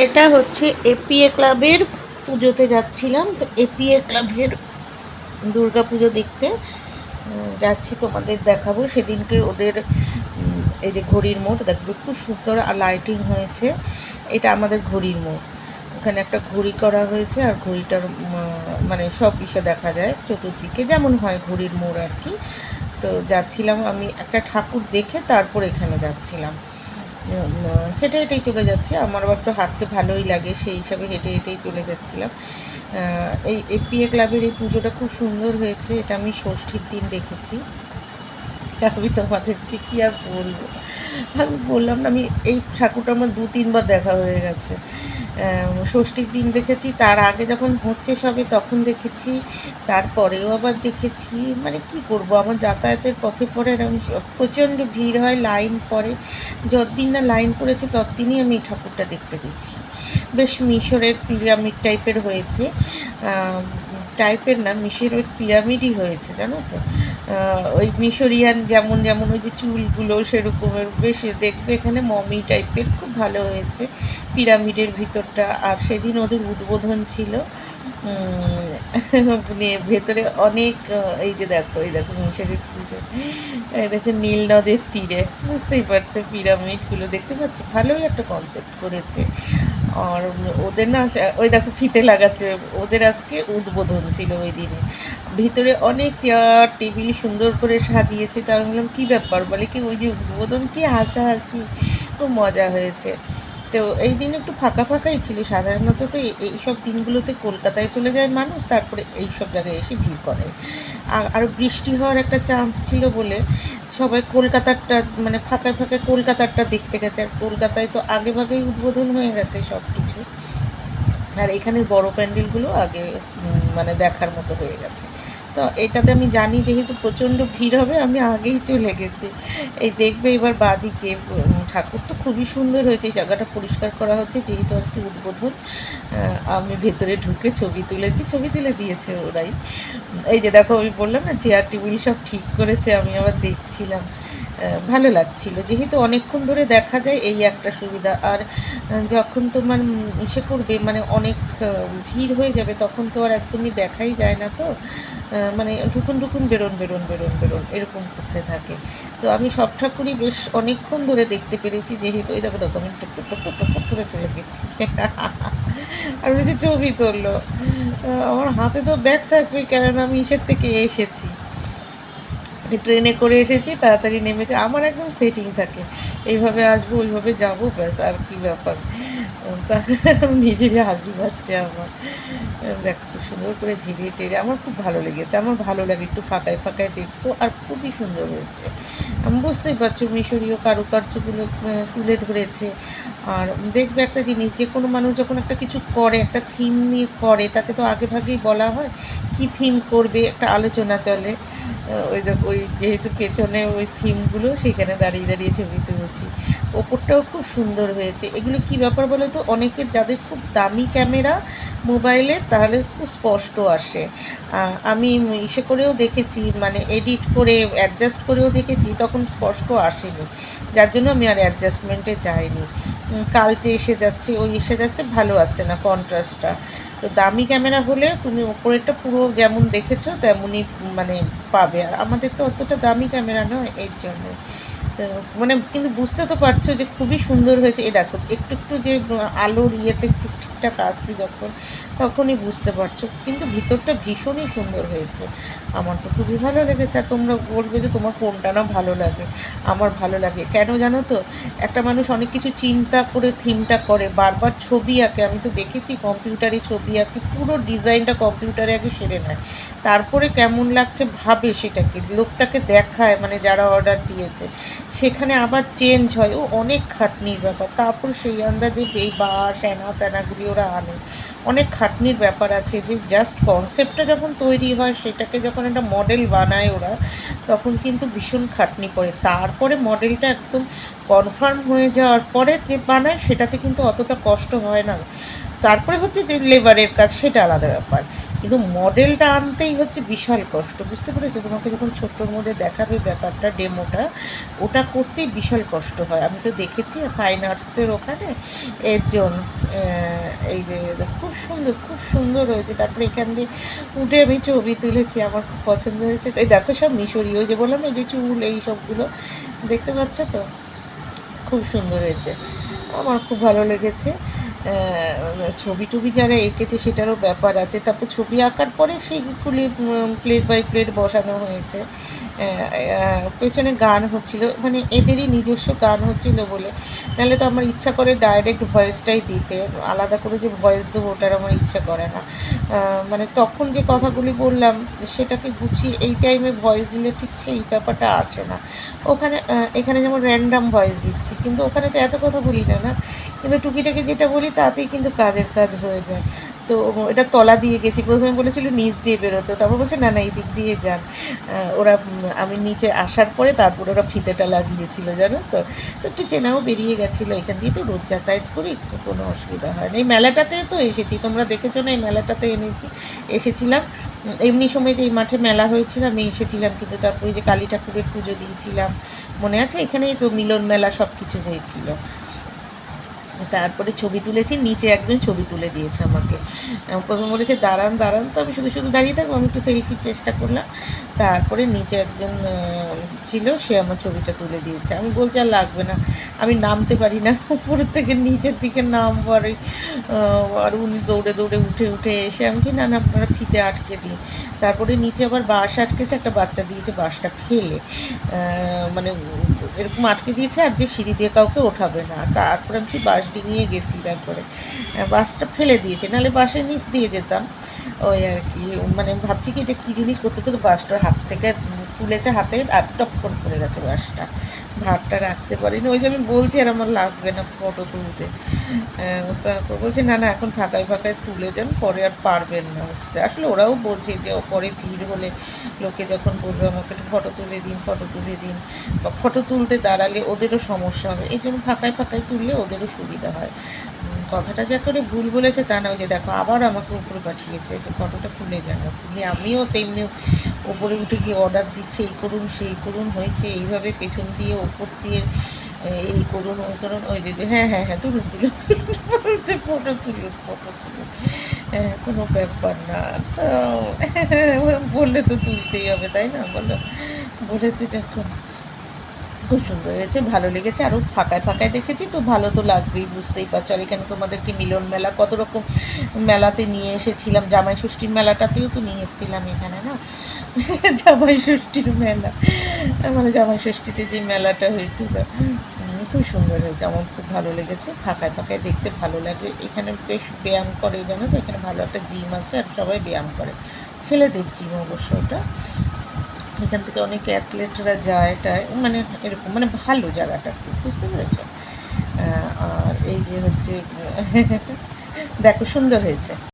এটা হচ্ছে এপিএ ক্লাবের পুজোতে যাচ্ছিলাম এপিএ ক্লাবের দুর্গা পুজো দেখতে। যাচ্ছি, তোমাদের দেখাবো। সেদিনকে ওদের এই যে ঘড়ির মোড় দেখবে খুব সুন্দর আর লাইটিং হয়েছে। এটা আমাদের ঘড়ির মোড়। ওখানে একটা ঘড়ি করা হয়েছে, আর ঘড়িটার মানে সব ইসে দেখা যায় চতুর্দিকে, যেমন হয় ঘড়ির মোড় আর কি। তো যাচ্ছিলাম আমি একটা ঠাকুর দেখে, তারপর এখানে যাচ্ছিলাম। হেঁটে হেঁটেই চলে যাচ্ছে। আমার আবার একটু হাঁটতে ভালোই লাগে, সেই হিসাবে হেঁটে হেঁটেই চলে যাচ্ছিলাম। এই এপিএ ক্লাবের এই পুজোটা খুব সুন্দর হয়েছে, এটা আমি ষষ্ঠীর দিন দেখেছি। আমি তোমাদেরকে কী আর বলব? আমি বললাম না, আমি এই ঠাকুরটা আমার দু তিনবার দেখা হয়ে গেছে। ষষ্ঠীর দিন দেখেছি, তার আগে যখন হচ্ছে সবে তখন দেখেছি, তারপরেও আবার দেখেছি মানে কি করব, আমার যাতায়াতের পথে পরে আমি প্রচণ্ড ভিড় হয়, লাইন পড়ে। যতদিন না লাইন পড়েছে, ততদিনই আমি এই ঠাকুরটা দেখতে গেছি। বেশ মিশরের পিরামিড টাইপের হয়েছে। টাইপের না, মিশরের পিরামিডই হয়েছে, জানো তো? ওই মিশরিয়ান যেমন যেমন ওই যে চুলগুলো সেরকমের বেশ দেখবে এখানে মমি টাইপের খুব ভালো হয়েছে। পিরামিডের ভিতরটা, আর সেদিন ওদের উদ্বোধন ছিল মানে ভেতরে অনেক এই যে দেখো, এই দেখো মিশরের পুজো। এই দেখো নীল নদের তীরে, বুঝতেই পারছ পিরামিডগুলো, দেখতে পাচ্ছ? ভালোই একটা কনসেপ্ট করেছে। আর ওদের না, ওই দেখো ফিতে লাগাচ্ছে, ওদের আজকে উদ্বোধন ছিল ওই দিনে। ভিতরে অনেক চেয়ার টেবিল সুন্দর করে সাজিয়েছে, তা আমি বললাম কী ব্যাপার? বলে কি ওই যে উদ্বোধন কি হাসাহাসি? খুব মজা হয়েছে। তো এই দিন একটু ফাঁকা ফাঁকাই ছিল। সাধারণত তো এই- সব দিনগুলোতে কলকাতায় চলে যায় মানুষ, তারপরে এই সব জায়গায় এসে ভিড় করে। আর আরও বৃষ্টি হওয়ার একটা চান্স ছিল বলে সবাই কলকাতারটা মানে ফাঁকায় ফাঁকায় কলকাতারটা দেখতে গেছে। আর কলকাতায় তো আগে ভাগেই উদ্বোধন হয়ে গেছে সব কিছু আর এখানের বড় প্যান্ডেলগুলো আগে মানে দেখার মতো হয়ে গেছে। তো এটাতে আমি জানি যেহেতু প্রচণ্ড ভিড় হবে, আমি আগেই চলে গেছি। এই দেখবে এবার বাদিকে ঠাকুর তো খুবই সুন্দর হয়েছে। এই জায়গাটা পরিষ্কার করা হচ্ছে যেহেতু আজকে উদ্বোধন। আমি ভেতরে ঢুকে ছবি তুলেছি, ছবি তুলে দিয়েছে ওরাই। এই যে দেখো, আমি বললাম না, চেয়ার, টেবিল সব ঠিক করেছে, আমি আবার দেখছিলাম। ভালো লাগছিল। যেহেতু অনেকক্ষণ ধরে দেখা যায় এই একটা সুবিধা। আর যখন তোমার ইসে করবে মানে অনেক ভিড় হয়ে যাবে, তখন তো আর একদমই দেখাই যায় না তো। মানে ঢুকুন ঢুকুন, বেরোন বেরোন বেরোন বেরোন, এরকম করতে থাকে। তো আমি সব ঠাকুরই বেশ অনেকক্ষণ ধরে দেখতে পেরেছি, যেহেতু ওই দেখো দেখো, আমি টুক টুক টুক টুক টুক টুক করে চলে গেছি। আর ওই যে ছবি তুললো। আমার হাতে তো ব্যাগ থাকবে, কেননা আমি ইসের থেকে এসেছি। ট্রেনে করে এসেছি, তাড়াতাড়ি নেমেছে আমার একদম সেটিং থাকে। এইভাবে আসব, ওইভাবে যাব, ব্যাস, আর কি ব্যাপার। নিজেরই হাসি পাচ্ছে আমার। দেখো, খুব সুন্দর করে ঝিরিয়ে টেরে, আমার খুব ভালো লেগেছে, আমার ভালো লাগে একটু ফাঁকায় ফাঁকায় দেখব, আর খুবই সুন্দর হয়েছে। আমি বুঝতেই পারছ, মিশরীয় কারুকার্যগুলো তুলে ধরেছে। আর দেখবে একটা জিনিস, যে কোনো মানুষ যখন একটা কিছু করে, একটা থিম নিয়ে করে, তাকে তো আগে ভাগেই বলা হয়, কি থিম করবে, একটা আলোচনা চলে। ওই ওই যেহেতু পেছনে ওই থিমগুলো সেখানে দাঁড়িয়ে দাঁড়িয়ে ছবি তুলছি। ওপরটাও খুব সুন্দর হয়েছে। এগুলো কি ব্যাপার বলো তো? অনেকের যাদের খুব দামি ক্যামেরা মোবাইলে, তাহলে খুব স্পষ্ট আসে। আমি ইসে করেও দেখেছি মানে এডিট করে অ্যাডজাস্ট করেও দেখেছি, তখন স্পষ্ট আসেনি। যার জন্য আমি আর অ্যাডজাস্টমেন্টে যাইনি। কালচে এসে যাচ্ছে, ওই এসে যাচ্ছে, ভালো আসছে না কন্ট্রাস্টটা তো দামি ক্যামেরা হলে তুমি ওপরেরটা পুরো যেমন দেখেছ, তেমনই মানে পাবে। আর আমাদের তো অতটা দামি ক্যামেরা নয়, এর জন্য। তো মানে কিন্তু বুঝতে তো পারছ যে খুবই সুন্দর হয়েছে। এ দেখো, একটু একটু যে আলোর ইয়েতে একটু ঠিকঠাক আসছে যখন, তখনই বুঝতে পারছ। কিন্তু ভিতরটা ভীষণই সুন্দর হয়েছে। আমার তো খুবই ভালো লেগেছে। আর তোমরা বলবে যে তোমার কোনটা না ভালো লাগে? আমার ভালো লাগে। কেন জানো তো? একটা মানুষ অনেক কিছু চিন্তা করে, থিমটা করে, বারবার ছবি আঁকে। আমি তো দেখেছি কম্পিউটারে ছবি আঁকে, পুরো ডিজাইনটা কম্পিউটারে আগে সেরে নেয়। তারপরে কেমন লাগছে ভাবে সেটাকে, লোকটাকে দেখায় মানে যারা অর্ডার দিয়েছে। সেখানে আবার চেঞ্জ হয়। ও অনেক খাটনির ব্যাপার। তারপর সেই আন্দাজে এই বাস হ্যানা ত্যানাগুলি ওরা আনে। অনেক খাটনির ব্যাপার আছে যে জাস্ট কনসেপ্টটা যখন তৈরি হয়, সেটাকে যখন একটা মডেল বানায় ওরা, তখন কিন্তু ভীষণ খাটনি করে। তারপরে মডেলটা একদম কনফার্ম হয়ে যাওয়ার পরে যে বানায়, সেটাতে কিন্তু অতটা কষ্ট হয় না। তারপরে হচ্ছে যে লেবারের কাজ, সেটা আলাদা ব্যাপার। কিন্তু মডেলটা আনতেই হচ্ছে বিশাল কষ্ট, বুঝতে পেরেছ? তোমাকে যখন ছোট্টর মধ্যে দেখাবে ব্যাপারটা, ডেমোটা, ওটা করতেই বিশাল কষ্ট হয়। আমি তো দেখেছি ফাইন আর্টসদের ওখানে এর জন্য এই যে খুব সুন্দর খুব সুন্দর হয়েছে। তারপরে এখান দিয়ে উঠে আমি ছবি তুলেছি, আমার খুব পছন্দ হয়েছে। এই দেখো সব মিশরি, ওই যে বললাম এই যে চুল, এই সবগুলো, দেখতে পাচ্ছ তো? খুব সুন্দর হয়েছে। আমার খুব ভালো লেগেছে। ছবি টবি যারা এঁকেছে সেটারও ব্যাপার আছে। তারপর ছবি আঁকার পরে সেইগুলি প্লেট বাই প্লেট বসানো হয়েছে। পেছনে গান হচ্ছিল। মানে এদেরই নিজস্ব গান হচ্ছিল বলে। নাহলে তো আমার ইচ্ছা করে ডাইরেক্ট ভয়েসটাই দিতে। আলাদা করে যে ভয়েস দেবো ওটার আমার ইচ্ছা করে না। মানে তখন যে কথাগুলি বললাম, সেটাকে গুছিয়ে এই টাইমে ভয়েস দিলে ঠিক সেই ব্যাপারটা আসে না। ওখানে এখানে যেমন র্যান্ডাম ভয়েস দিচ্ছি, কিন্তু ওখানে তো এত কথা বলি না না। কিন্তু টুকিটাকি যেটা বলি, তাতেই কিন্তু কাজের কাজ হয়ে যায়। তো এটা তলা দিয়ে গেছি। প্রথমে বলেছিল নিচ দিয়ে বেরোতো। তারপর বলছে, না না, এই দিক দিয়ে যান। ওরা আমি নিচে আসার পরে তারপরে ওরা ফিতেটা লাগিয়েছিল, জানো তো? তো একটু চেনাও বেরিয়ে গেছিল। এখান দিয়ে তো রোজ যাতায়াত করি কোনো অসুবিধা হয় না। এই মেলাটাতে তো এসেছি। তোমরা দেখেছ না, এই মেলাটাতে এনেছি, এসেছিলাম। এমনি সময় যে এই মাঠে মেলা হয়েছিল, আমি এসেছিলাম কিন্তু তারপরে যে কালী ঠাকুরের পুজো দিয়েছিলাম, মনে আছে? এখানেই তো মিলন মেলা সব কিছু হয়েছিল। তারপরে ছবি তুলেছি নিচে একজন ছবি তুলে দিয়েছে আমাকে। প্রথম বলেছে দাঁড়ান দাঁড়ান। তো আমি শুধু শুধু দাঁড়িয়ে থাকব আমি একটু সেলফির চেষ্টা করলাম। তারপরে নিচে একজন ছিল সে আমার ছবিটা তুলে দিয়েছে। আমি বলছি আর লাগবে না। আমি নামতে পারি না উপরের থেকে নিচের দিকে নামবার ওই, আর উনি দৌড়ে দৌড়ে উঠে উঠে এসে আমি না না আপনারা ফিতে আটকে দিন। তারপরে নিচে আবার বাঁশ আটকেছে একটা বাচ্চা দিয়েছে বাঁশটা ফেলে। মানে এরকম আটকে দিয়েছে আর যে সিঁড়ি দিয়ে কাউকে ওঠাবে না। তারপরে আমি সেই বাস ডিঙিয়ে গেছি তারপরে। বাসটা ফেলে দিয়েছে, নাহলে বাসের নিচ দিয়ে যেতাম। ওই আর কি মানে ভাবছি কি এটা কী জিনিস করতে করতে বাসটার হাত থেকে তুলেছে হাতে আর টপ করে পড়ে গেছে বাঁশটা ভাতটা রাখতে পারিনি। ওই যে আমি বলছি আর আমার লাগবে না ফটো তুলতে। তারপর বলছে, না না, এখন ফাঁকায় ফাঁকায় তুলে যান পরে আর পারবেন না আসতে আসলে ওরাও বোঝে যে পরে ভিড় হলে লোকে যখন বলবে আমাকে একটু ফটো তুলে দিন, ফটো তুলে দিন। বা ফটো তুলতে দাঁড়ালে ওদেরও সমস্যা হবে। এই জন্য ফাঁকায় ফাঁকায় তুললে ওদেরও সুবিধা হয়। কথাটা যা করে ভুল বলেছে তা না ওই যে দেখো আবার আমাকে উপরে পাঠিয়েছে, যে ফটোটা তুলে যান আপনি। আমিও তেমনি উপরে উঠে গিয়ে অর্ডার দিচ্ছে, এই করুন, সেই করুন, হয়েছে, এইভাবে পেছন দিয়ে, ওপর দিয়ে এই করুন, ওই করুন, ওই যে হ্যাঁ হ্যাঁ হ্যাঁ তুলুন তুলুন তুলুন ফটো তুলুন ফটো তুলুন। হ্যাঁ কোনো ব্যাপার না। তো বললে তো তুলতেই হবে, তাই না? বলো, বলেছে যখন। খুব সুন্দর হয়েছে, ভালো লেগেছে। আরও ফাঁকায় ফাঁকায় দেখেছি, তো ভালো তো লাগবেই, বুঝতেই পারছ। আর এখানে তোমাদেরকে মিলন মেলা, কত রকম মেলাতে নিয়ে এসেছিলাম। জামাই ষষ্ঠীর মেলাটাতেও তো নিয়ে এসেছিলাম এখানে, না? জামাই ষষ্ঠীর মেলা। মানে জামাই ষষ্ঠীতে যে মেলাটা হয়েছিল। খুব সুন্দর হয়েছে, আমার খুব ভালো লেগেছে। ফাঁকায় ফাঁকায় দেখতে ভালো লাগে। এখানে বেশ ব্যায়াম করে, জানো তো? এখানে ভালো একটা জিম আছে আর সবাই ব্যায়াম করে। ছেলেদের জিম অবশ্য ওটা। এখান থেকে অনেক অ্যাথলেটরা যায় টায় মানে এরকম মানে ভালো জায়গাটা খুব বুঝতে পেরেছ আর এই যে হচ্ছে, দেখো সুন্দর হয়েছে।